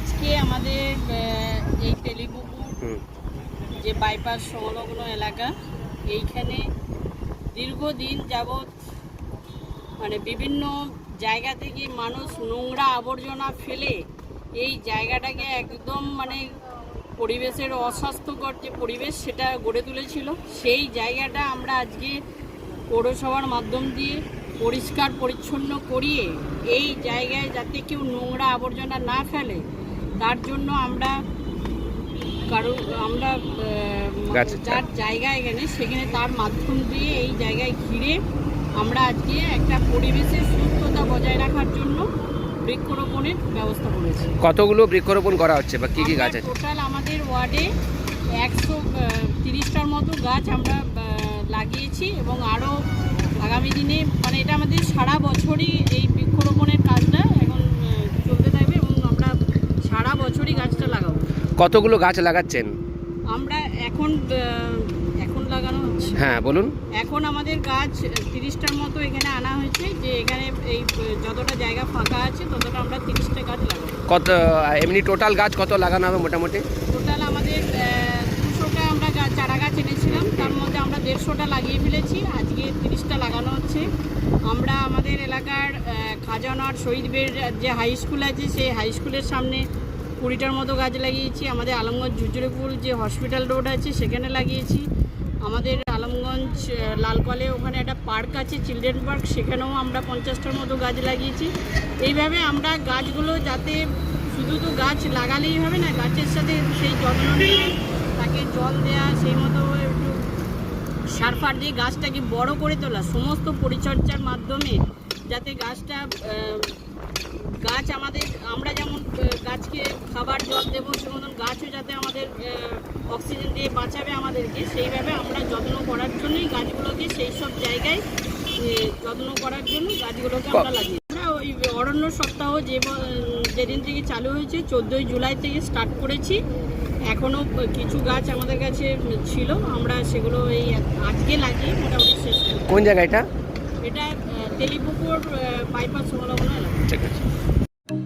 আজকে আমাদের এই তেলিপুকুর যে বাইপাস সংলগ্ন এলাকা এইখানে দীর্ঘদিন যাবৎ মানে বিভিন্ন জায়গা থেকে মানুষ নোংরা আবর্জনা ফেলে এই জায়গাটাকে একদম মানে পরিবেশের অস্বাস্থ্যকর যে পরিবেশ সেটা গড়ে তুলেছিল সেই জায়গাটা আমরা আজকে পৌরসভার মাধ্যম দিয়ে পরিষ্কার পরিচ্ছন্ন করিয়ে এই জায়গায় যাতে কেউ নোংরা আবর্জনা না ফেলে তার জন্য আমরা কারণ আমরা যার জায়গা এখানে সেখানে তার মাধ্যম দিয়ে এই জায়গায় ঘিরে আমরা আজকে একটা পরিবেশের সুস্থতা বজায় রাখার জন্য বৃক্ষরোপণের ব্যবস্থা করেছি। কতগুলো বৃক্ষরোপণ করা হচ্ছে বা কি কি গাছ আছে? টোটাল আমাদের ওয়ার্ডে একশো তিরিশটার মতো গাছ আমরা লাগিয়েছি এবং আরও আগামী দিনে মানে এটা আমাদের সারা বছরই এই বৃক্ষরোপণের কাজটা এখন আহ, চলতে থাকবে এবং আমরা সারা বছরই গাছটা লাগাবো। কতগুলো গাছ লাগাচ্ছেন? আমরা এখন এখন লাগানো হচ্ছে। হ্যাঁ বলুন। এখন আমাদের গাছ তিরিশটার মতো এখানে আনা হয়েছে যে এখানে এই যতটা জায়গা ফাঁকা আছে ততটা আমরা তিরিশটা গাছ লাগাবো। কত এমনি টোটাল গাছ কত লাগানো হবে মোটামুটি? টোটাল আমাদের দুশোটা আমরা চারা গাছ এনেছিলাম তার মধ্যে আমরা দেড়শোটা লাগিয়ে ফেলেছি আজকে তিরিশটা লাগানো হচ্ছে। আমরা আমাদের এলাকার খাজানার শহীদ শহীদবের যে হাই স্কুল আছে সেই হাই স্কুলের সামনে কুড়িটার মতো গাছ লাগিয়েছি। আমাদের আলমগঞ্জ ঝুজুরেপুর যে হসপিটাল রোড আছে, সেখানে লাগিয়েছি। আমাদের আলমগঞ্জ লালকলে ওখানে একটা পার্ক আছে, চিলড্রেন পার্ক, সেখানেও আমরা পঞ্চাশটার মতো গাছ লাগিয়েছি। এইভাবে আমরা গাছগুলো যাতে শুধু তো গাছ লাগালেই হবে না, গাছের সাথে সেই যত্ন নিয়ে তাকে জল দেওয়া সেই মতো একটু সার ফার দিয়ে গাছটাকে বড় করে তোলা, সমস্ত পরিচর্যার মাধ্যমে যাতে গাছটা গাছ আমাদের, আমরা যেমন বাঁচাবে আমাদেরকে সেইভাবে আমরা যত্ন করার জন্যই গাছগুলোকে সেই সব জায়গায় যত্ন করার জন্য গাছগুলোকে আমরা লাগিয়ে আমরা ওই অরণ্য সপ্তাহ যে যেদিন থেকে চালু হয়েছে চোদ্দোই জুলাই থেকে স্টার্ট করেছি। এখনও কিছু গাছ আমাদের কাছে ছিল আমরা সেগুলো এই আজকে লাগিয়ে মোটামুটি শেষ কোন জায়গা এটা? এটা তেলিপুকুর বাইপাস সংলগ্ন এলাকা। ঠিক আছে।